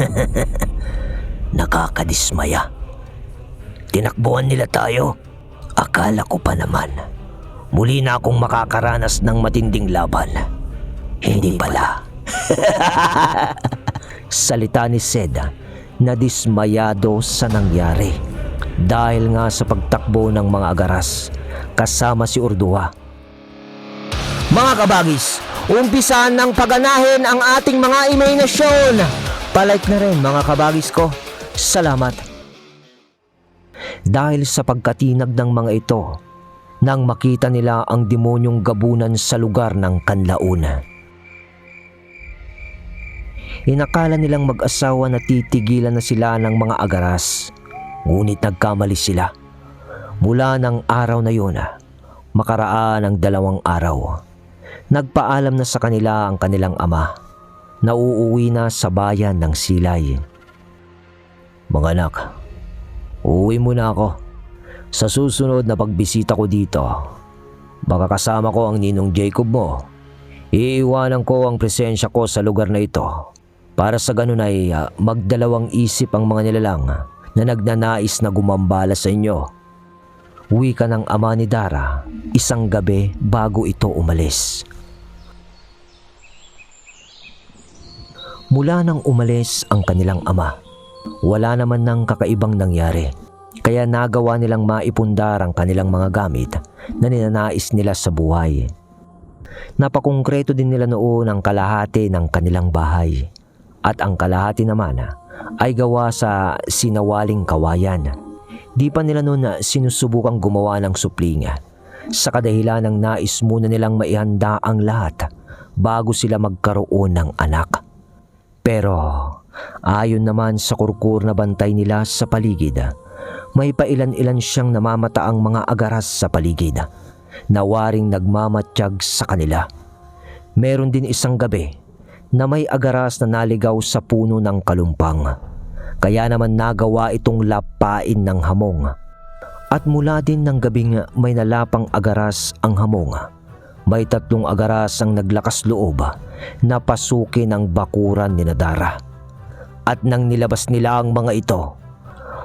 Nakakadismaya. Tinakbuhan nila tayo. Akala ko pa naman. Muli na akong makakaranas ng matinding laban. Hindi pala. Salita ni Sed na dismayado sa nangyari. Dahil nga sa pagtakbo ng mga agaras kasama si Urdua. Mga kabagis, umpisan ng paganahin ang ating mga imahinasyon. Palike na rin mga kabagis ko. Salamat. Dahil sa pagkatinag ng mga ito, nang makita nila ang demonyong gabunan sa lugar ng kanlauna. Inakala nilang mag-asawa na titigilan na sila ng mga agaras, ngunit nagkamali sila. Mula ng araw na yun, makaraan ang dalawang araw, nagpaalam na sa kanila ang kanilang ama na uuwi na sa bayan ng Silay. Mga anak, uuwi muna ako. Sa susunod na pagbisita ko dito, baka kasama ko ang ninong Jacob mo. Iiwanan ko ang presensya ko sa lugar na ito para sa ganun ay ah, magdalawang isip ang mga nilalang na nagnanais na gumambala sa inyo. Uwi ka ng ama ni Dara isang gabi bago ito umalis. Mula nang umalis ang kanilang ama, wala naman ng kakaibang nangyari. Kaya nagawa nilang maipundar ang kanilang mga gamit na ninanais nila sa buhay. Napakongkreto din nila noon ang kalahati ng kanilang bahay at ang kalahati naman ay gawa sa sinawaling kawayan. Di pa nila noon sinusubukang gumawa ng supling sa kadahilan ng nais muna nilang maihanda ang lahat bago sila magkaroon ng anak. Pero ayon naman sa kurkur na bantay nila sa paligid, may pailan-ilan siyang namamataang mga agaras sa paligid na waring nagmamatsyag sa kanila. Meron din isang gabi na may agaras na naligaw sa puno ng kalumpang. Kaya naman nagawa itong lapain ng hamong. At mula din ng gabing may nalapang agaras ang hamong. May tatlong agaras ang naglakas loob na pasukin ang bakuran ni Nadara. At nang nilabas nila ang mga ito,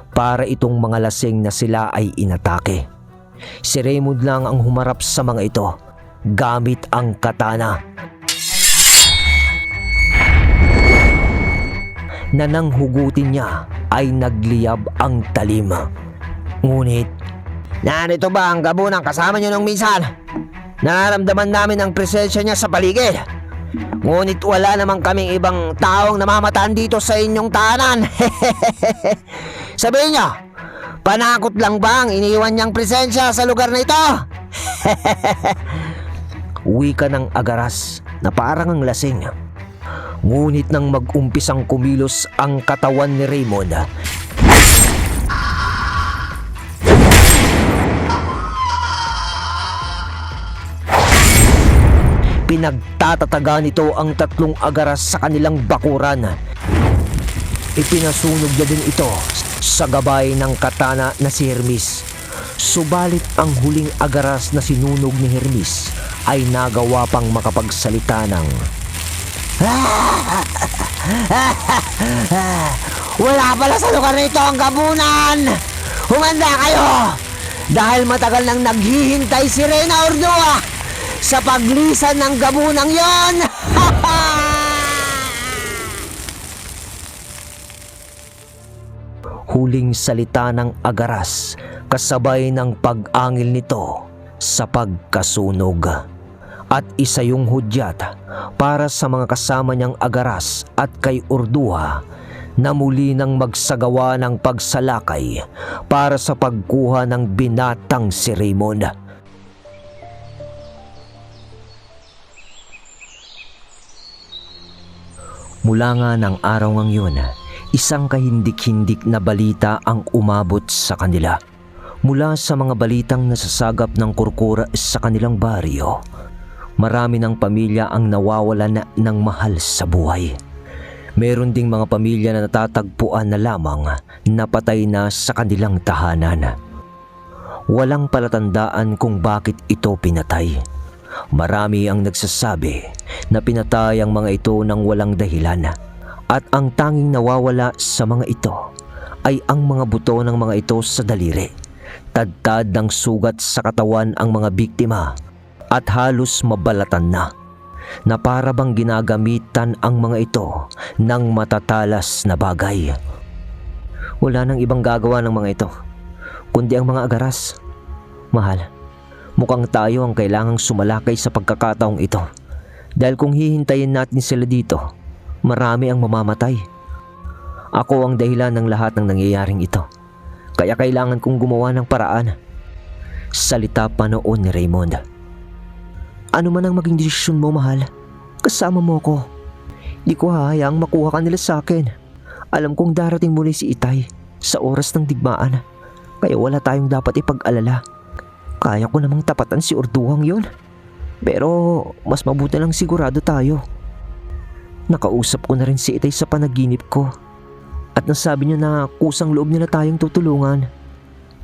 para itong mga lasing na sila ay inatake. Si Raymond lang ang humarap sa mga ito gamit ang katana. Na nang hugutin niya ay nagliyab ang talim. Ngunit, narito ba ang gabunang kasama niyo nung minsan? Nararamdaman namin ang presensya niya sa paligid. Ngunit wala naman kaming ibang taong namamataan dito sa inyong tahanan. Sabihin niyo, panakot lang ba ang iniwan niyang presensya sa lugar na ito? Uwi ka ng agaras na parang ang lasing. Ngunit nang mag-umpisang kumilos ang katawan ni Raymond, pinagtatataga nito ang tatlong agaras sa kanilang bakuran. Ipinasunog niya din ito sa gabay ng katana na si Hermes. Subalit ang huling agaras na sinunog ni Hermes ay nagawa pang makapagsalita ng Wala pala sa lugar nito ang gabunan! Humanda kayo! Dahil matagal nang naghihintay si Reyna Ordua sa paglisan ng gabunang yon! Huling salita ng agaras kasabay ng pag-angil nito sa pagkasunog. At isa yung hudyat para sa mga kasama niyang agaras at kay Urdua na muli nang magsagawa ng pagsalakay para sa pagkuha ng binatang si Raymond. Mula nga ng araw ng yun, isang kahindik-hindik na balita ang umabot sa kanila. Mula sa mga balitang nasasagap ng kurkura sa kanilang baryo, marami ng pamilya ang nawawalan na ng mahal sa buhay. Meron ding mga pamilya na natatagpuan na lamang na patay na sa kanilang tahanan. Walang palatandaan kung bakit ito pinatay. Marami ang nagsasabi na pinatay ang mga ito ng walang dahilan At ang tanging nawawala sa mga ito ay ang mga buto ng mga ito sa daliri. Tadtad ng sugat sa katawan ang mga biktima at halos mabalatan na na para bang ginagamitan ang mga ito ng matatalas na bagay. Wala nang ibang gagawa ng mga ito, kundi ang mga agaras. Mahal, mukhang tayo ang kailangang sumalakay sa pagkakataong ito. Dahil kung hihintayin natin sila dito, marami ang mamamatay. Ako ang dahilan ng lahat ng nangyayaring ito. Kaya kailangan kong gumawa ng paraan. Salita pa noon ni Raymond. Ano man ang maging desisyon mo, mahal, kasama mo ko. Di ko hahayaang makuha ka nila sa akin. Alam kong darating muli si Itay sa oras ng digmaan. Kaya wala tayong dapat ipag-alala. Kaya ko namang tapatan si Urduhang yon. Pero mas mabuti lang sigurado tayo. Nakausap ko na rin si Itay sa panaginip ko. At nasabi niya na kusang loob nila tayong tutulungan.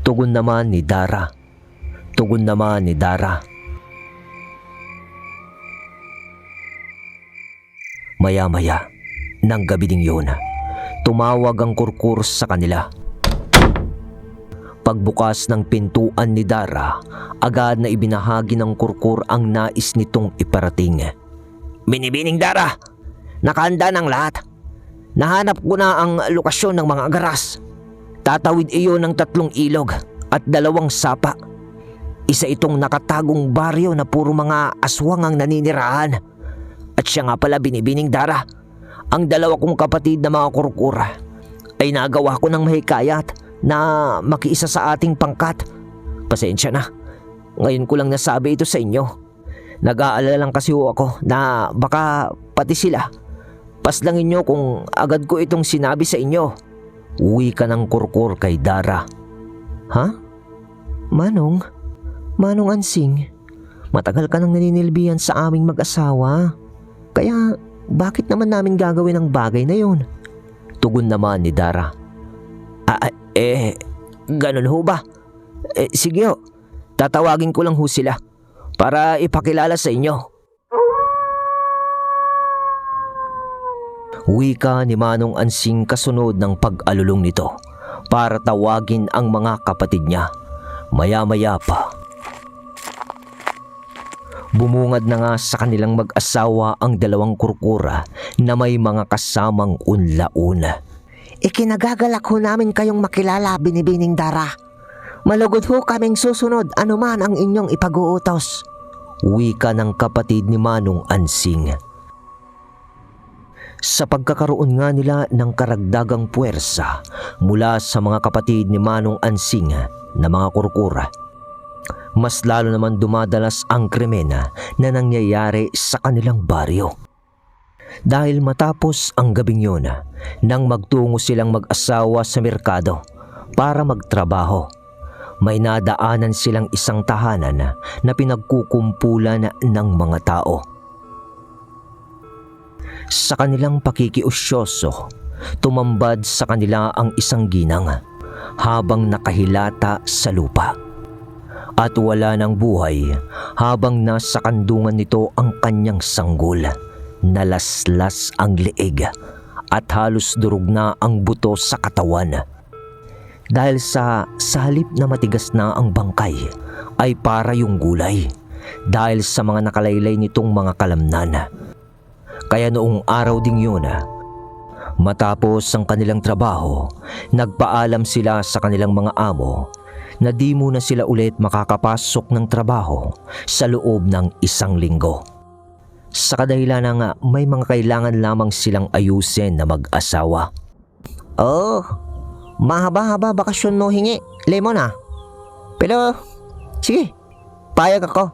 Tugon naman ni Dara. Tugon naman ni Dara. Maya-maya, ng gabi ding yun, tumawag ang kurkur sa kanila. Pagbukas ng pintuan ni Dara, agad na ibinahagi ng kurkur ang nais nitong iparating. Binibining Dara, nakahanda ng lahat. Nahanap ko na ang lokasyon ng mga agaras. Tatawid iyon ng tatlong ilog at dalawang sapa. Isa itong nakatagong baryo na puro mga aswang ang naninirahan. At siya nga pala binibining Dara. Ang dalawa kong kapatid na mga kurkura ay nagawa ko ng mahikayat na makiisa sa ating pangkat. Pasensya na. Ngayon ko lang nasabi ito sa inyo. Nag-aalala lang kasi ho ako na baka pati sila. Paslangin nyo kung agad ko itong sinabi sa inyo. Uwi ka ng kurkur kay Dara. Ha? Manong? Manong Ansing? Matagal ka nang naninilbihan sa aming mag-asawa. Kaya bakit naman namin gagawin ang bagay na yon? Tugon naman ni Dara. Ah, ah, eh, ganun ho ba? Eh, sige ho, tatawagin ko lang ho sila para ipakilala sa inyo. Wika ni Manong Ansing kasunod ng pag-alulong nito para tawagin ang mga kapatid niya. Maya-maya pa. Bumungad na nga sa kanilang mag-asawa ang dalawang kurkura na may mga kasamang unlaun. Ikinagagalak ho namin kayong makilala, binibining Dara. Malugod ho kaming susunod anuman ang inyong ipag-uutos. Wika ng kapatid ni Manong Ansing. Sa pagkakaroon nga nila ng karagdagang puwersa mula sa mga kapatid ni Manong Ansing na mga kurkura, mas lalo naman dumadalas ang kremena na nangyayari sa kanilang baryo. Dahil matapos ang gabing yun, nang magtungo silang mag-asawa sa merkado para magtrabaho, may nadaanan silang isang tahanan na pinagkukumpulan ng mga tao. Sa kanilang pakikiusyoso, tumambad sa kanila ang isang ginang habang nakahilata sa lupa. At wala ng buhay habang nasa kandungan nito ang kanyang sanggol. Nalaslas ang leeg at halos durog na ang buto sa katawan. Dahil sa, sa halip na matigas na ang bangkay ay para yung gulay dahil sa mga nakalaylay nitong mga kalamnan. Kaya noong araw ding yun, matapos ang kanilang trabaho, nagpaalam sila sa kanilang mga amo na di muna sila ulit makakapasok ng trabaho sa loob ng isang linggo. Sa kadahilan na nga may mga kailangan lamang silang ayusin na mag-asawa. Oh, mahaba-haba bakasyon mo hingi, lemon ah. Pero, sige, payag ako.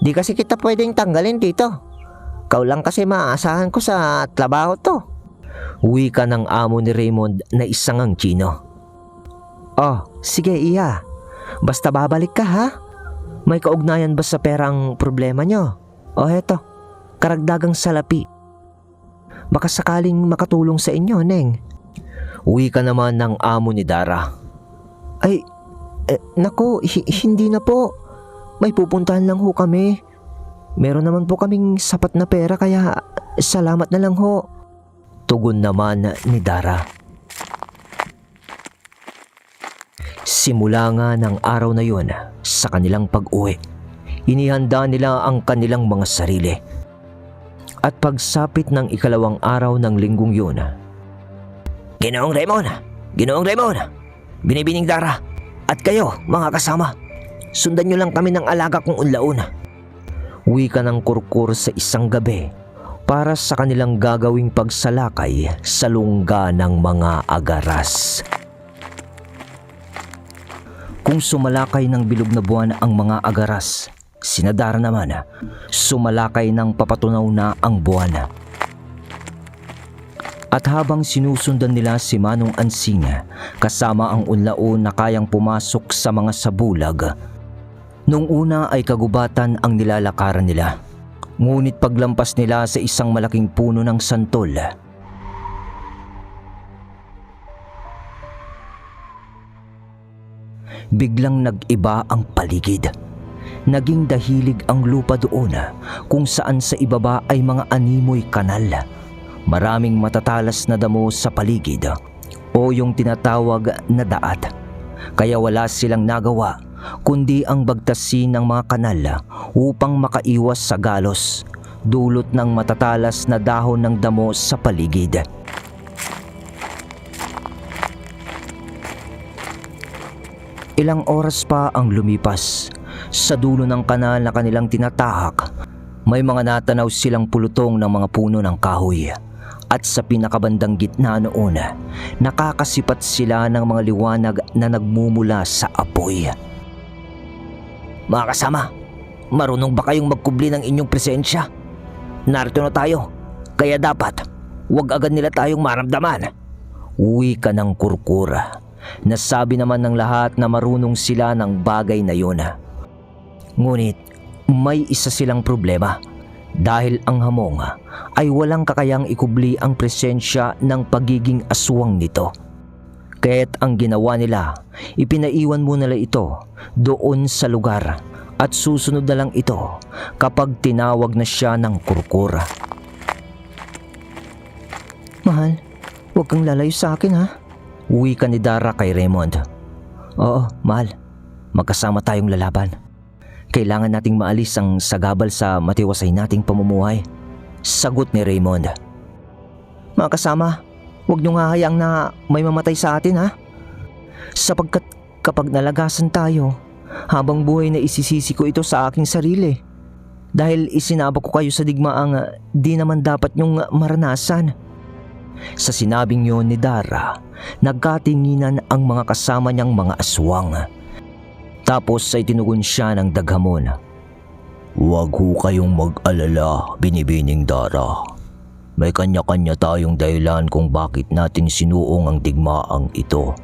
Di kasi kita pwedeng tanggalin dito. Kau lang kasi maaasahan ko sa trabaho to. Uwi ka ng amo ni Raymond na isang ang chino. Oh, sige iya. Basta babalik ka ha. May kaugnayan ba sa perang problema nyo? O heto, karagdagang salapi. Baka sakaling makatulong sa inyo, Neng. Uwi ka naman ng amo ni Dara. Ay, eh, nako, hi- hindi na po. May pupuntahan lang ho kami. Meron naman po kaming sapat na pera kaya salamat na lang ho. Tugon naman ni Dara. Simula nga ng araw na yun sa kanilang pag-uwi, inihanda nila ang kanilang mga sarili. At pagsapit ng ikalawang araw ng linggong yun, Ginoong Raymond! Ginoong Raymond! Binibining Dara! At kayo, mga kasama, sundan nyo lang kami ng alaga kong unlaon. Uwi ka ng kurkur sa isang gabi para sa kanilang gagawing pagsalakay sa lungga ng mga agaras. Kung sumalakay ng bilog na buwan ang mga agaras, sinadara naman, sumalakay ng papatunaw na ang buwan. At habang sinusundan nila si Manong Ansing kasama ang unlaon na kayang pumasok sa mga sabulag, nung una ay kagubatan ang nilalakaran nila. Ngunit paglampas nila sa isang malaking puno ng santol, biglang nag-iba ang paligid. Naging dahilig ang lupa doon kung saan sa ibaba ay mga animoy kanal. Maraming matatalas na damo sa paligid o yung tinatawag na daat. Kaya wala silang nagawa kundi ang bagtasin ng mga kanal upang makaiwas sa galos dulot ng matatalas na dahon ng damo sa paligid. Ilang oras pa ang lumipas. Sa dulo ng kanal na kanilang tinatahak, may mga natanaw silang pulutong ng mga puno ng kahoy. At sa pinakabandang gitna noon, nakakasipat sila ng mga liwanag na nagmumula sa apoy. Mga kasama, marunong ba kayong magkubli ng inyong presensya? Narito na tayo, kaya dapat huwag agad nila tayong maramdaman. Uwi ka ng kurkura. Nasabi naman ng lahat na marunong sila ng bagay na yun. Ngunit may isa silang problema dahil ang hamong ay walang kakayang ikubli ang presensya ng pagiging aswang nito. Kaya't ang ginawa nila, ipinaiwan muna nila ito doon sa lugar at susunod na lang ito kapag tinawag na siya ng kurkura. Mahal, huwag kang lalayo sa akin ha. Uwi ka ni Dara kay Raymond. Oo, mahal. Magkasama tayong lalaban. Kailangan nating maalis ang sagabal sa matiwasay nating pamumuhay. Sagot ni Raymond. Mga kasama, huwag niyong hahayaang na may mamatay sa atin ha. Sapagkat kapag nalagasan tayo, habang buhay na isisisi ko ito sa aking sarili. Dahil isinabak ko kayo sa digmaang ah, di naman dapat niyong maranasan. Sa sinabing yon ni Dara, nagkatinginan ang mga kasama niyang mga aswang. Tapos ay tinugon siya ng daghamon. Huwag ho kayong mag-alala, binibining Dara. May kanya-kanya tayong dahilan kung bakit natin sinuong ang digmaang ito.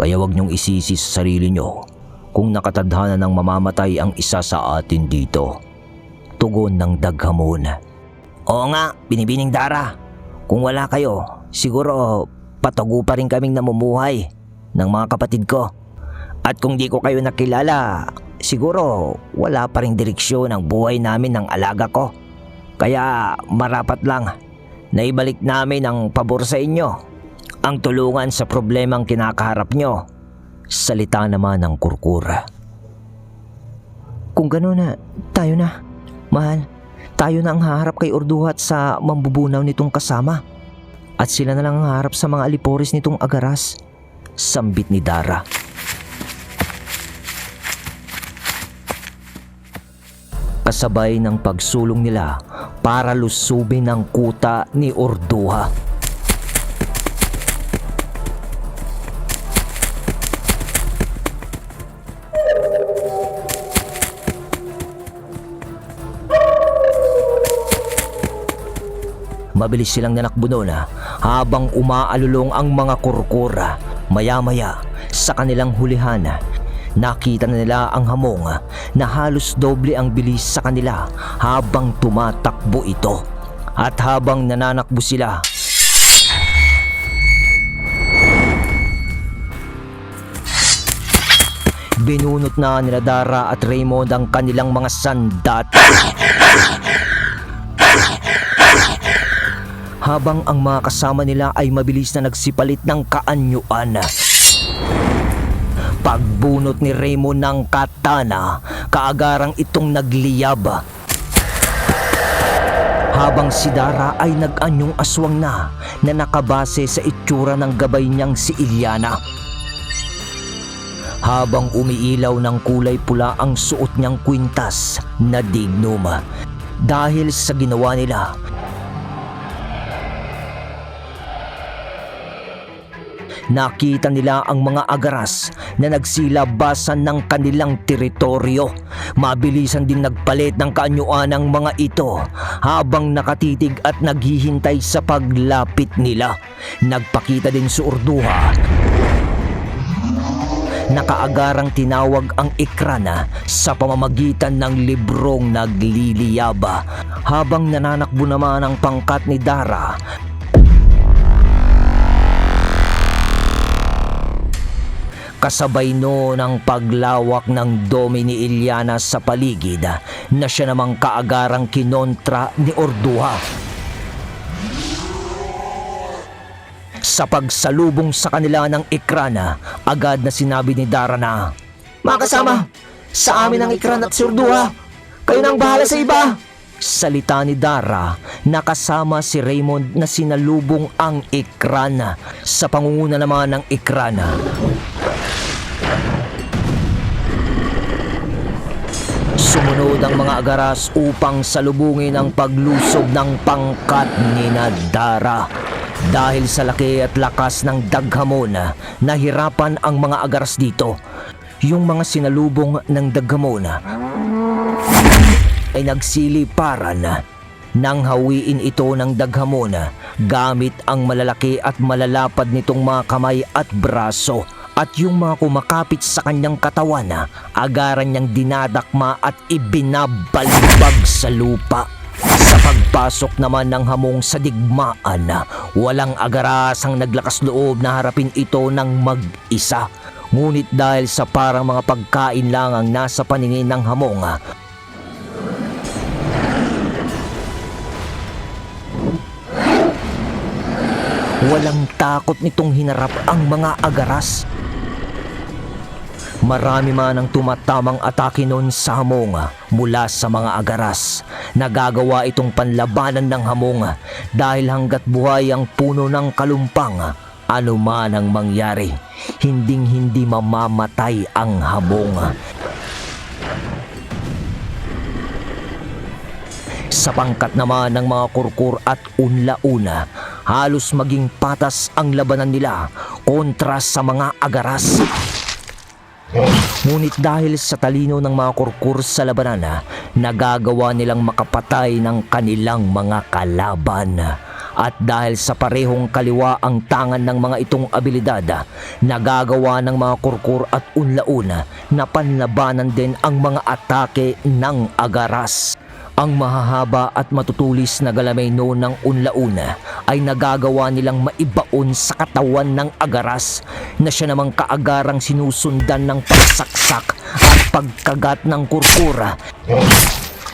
Kaya wag niyong isisi sa sarili niyo kung nakatadhana ng mamamatay ang isa sa atin dito. Tugon ng daghamon. Oo nga, binibining Dara. Kung wala kayo, siguro patago pa rin kaming namumuhay ng mga kapatid ko. At kung di ko kayo nakilala, siguro wala pa rin direksyon ang buhay namin ng alaga ko. Kaya marapat lang na ibalik namin ang pabor sa inyo. Ang tulungan sa problemang kinakaharap nyo. Salita naman ng kurkura. Kung gano'n na, tayo na. Mahal, tayo na ang haharap kay Orduhat sa mambubunaw nitong kasama. At sila na lang ang haharap sa mga aliporis nitong agaras. Sambit ni Dara. Kasabay ng pagsulong nila para lusubin ang kuta ni Orduha. Mabilis silang nanakbo noon ah, habang umaalulong ang mga kurkura. Maya-maya sa kanilang hulihan, nakita na nila ang hamong na halos doble ang bilis sa kanila habang tumatakbo ito. At habang nananakbo sila, binunot na nila Dara at Raymond ang kanilang mga sandat habang ang mga kasama nila ay mabilis na nagsipalit ng kaanyuan. Pagbunot ni Raymond ng katana, kaagarang itong nagliyab. Habang si Dara ay nag-anyong aswang na na nakabase sa itsura ng gabay niyang si Ilyana. Habang umiilaw ng kulay pula ang suot niyang kwintas na dignum. Dahil sa ginawa nila, Nakita nila ang mga agaras na nagsilabasan ng kanilang teritoryo. Mabilisan din nagpalit ng kaanyuan ang mga ito habang nakatitig at naghihintay sa paglapit nila. Nagpakita din si Urduha nakaagarang tinawag ang ekrana sa pamamagitan ng librong nagliliyaba habang nananakbo naman ang pangkat ni Dara kasabay no ng paglawak ng domi ni Ilyana sa paligid na siya namang kaagarang kinontra ni Orduha. Sa pagsalubong sa kanila ng ekrana, agad na sinabi ni Dara na, Mga kasama, sa amin ang ekran at si Orduha. Kayo nang bahala sa iba. Salita ni Dara, nakasama si Raymond na sinalubong ang ekrana. Sa pangunguna naman ng ekrana, Sumunod ang mga agaras upang salubungin ang paglusob ng pangkat ni Nadara. Dahil sa laki at lakas ng daghamon, nahirapan ang mga agaras dito. Yung mga sinalubong ng daghamon ay nagsiliparan nang hawiin ito ng daghamon gamit ang malalaki at malalapad nitong mga kamay at braso at yung mga kumakapit sa kanyang katawan na agaran niyang dinadakma at ibinabalibag sa lupa. Sa pagpasok naman ng hamong sa digmaan walang agaras ang naglakas loob na harapin ito ng mag-isa. Ngunit dahil sa parang mga pagkain lang ang nasa paningin ng hamong, walang takot nitong hinarap ang mga agaras. Marami man ang tumatamang atake noon sa hamong mula sa mga agaras. Nagagawa itong panlabanan ng hamong dahil hanggat buhay ang puno ng kalumpang, ano man ang mangyari, hinding hindi mamamatay ang hamong. Sa pangkat naman ng mga kurkur at unla-una, halos maging patas ang labanan nila kontra sa mga agaras. Ngunit dahil sa talino ng mga kurkur sa labanan, nagagawa nilang makapatay ng kanilang mga kalaban. At dahil sa parehong kaliwa ang tangan ng mga itong abilidad, nagagawa ng mga kurkur at unlauna na panlabanan din ang mga atake ng agaras. Ang mahahaba at matutulis na galamay noon ng unlauna ay nagagawa nilang maibaon sa katawan ng agaras na siya namang kaagarang sinusundan ng pagsaksak at pagkagat ng kurkura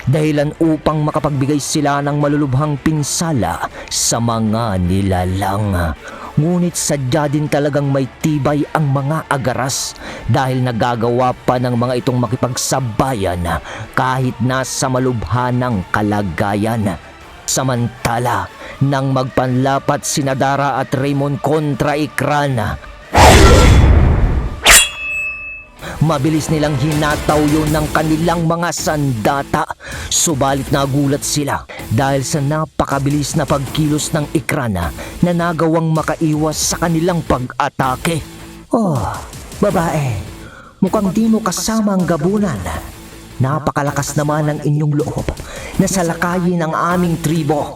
dahilan upang makapagbigay sila ng malulubhang pinsala sa mga nilalang. Ngunit sadya din talagang may tibay ang mga agaras dahil nagagawa pa ng mga itong makipagsabayan kahit nasa malubhan ng kalagayan. Samantala, nang magpanlapat si Nadara at Raymond kontra Ikrana, Mabilis nilang hinataw yun ng kanilang mga sandata. Subalit nagulat sila dahil sa napakabilis na pagkilos ng ikrana na nagawang makaiwas sa kanilang pag-atake. Oh, babae, mukhang di mo kasama ang gabunan. Napakalakas naman ang inyong loob na salakayin ang aming tribo.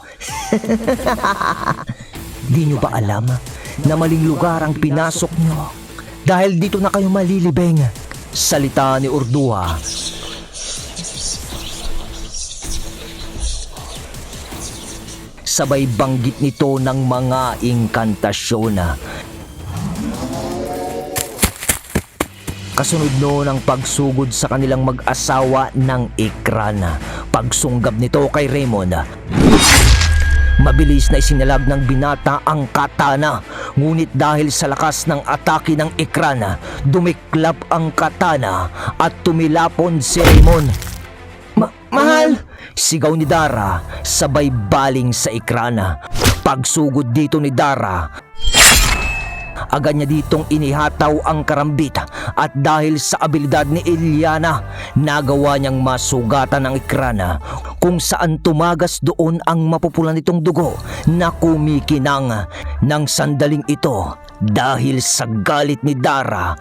Di nyo ba alam na maling lugar ang pinasok nyo? Dahil dito na kayo malilibeng. Salita ni Urduha. Sabay banggit nito ng mga inkantasyon. Kasunod noon ang pagsugod sa kanilang mag-asawa ng ikrana. Pagsunggab nito kay Raymond, Mabilis na isinalag ng binata ang katana. Ngunit dahil sa lakas ng atake ng ekrana, dumiklap ang katana at tumilapon si Raymond. Ma- mahal! Sigaw ni Dara, sabay baling sa ekrana. Pagsugod dito ni Dara, agad niya ditong inihataw ang karambit. At dahil sa abilidad ni Eliana, nagawa niyang masugatan ang ekrana kung saan tumagas doon ang mapupulan nitong dugo na kumikinang ng sandaling ito dahil sa galit ni Dara.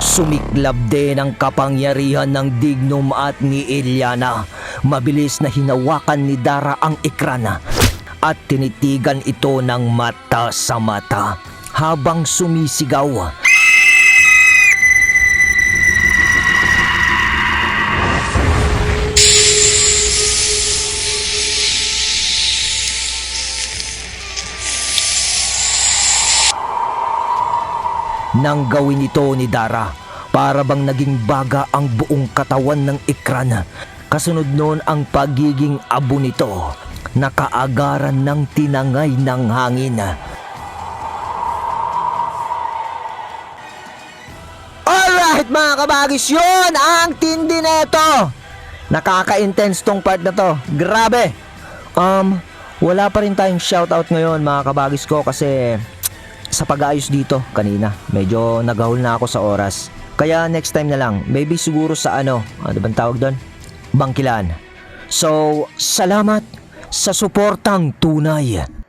Sumiklab din ang kapangyarihan ng Dignum at ni Eliana. Mabilis na hinawakan ni Dara ang ekrana at tinitigan ito ng mata sa mata habang sumisigaw. Nang gawin ito ni Dara, para bang naging baga ang buong katawan ng ekrana. Kasunod noon ang pagiging abo nito, nakaagaran ng tinangay ng hangin. Alright mga kabagis, yun ang tindi neto. Nakaka-intense tong part na to. Grabe. Um, wala pa rin tayong shoutout ngayon mga kabagis ko kasi sa pag-aayos dito kanina. Medyo nagahol na ako sa oras. Kaya next time na lang, maybe siguro sa ano, ano bang tawag doon? Bangkilan. So, salamat sa suportang tunay.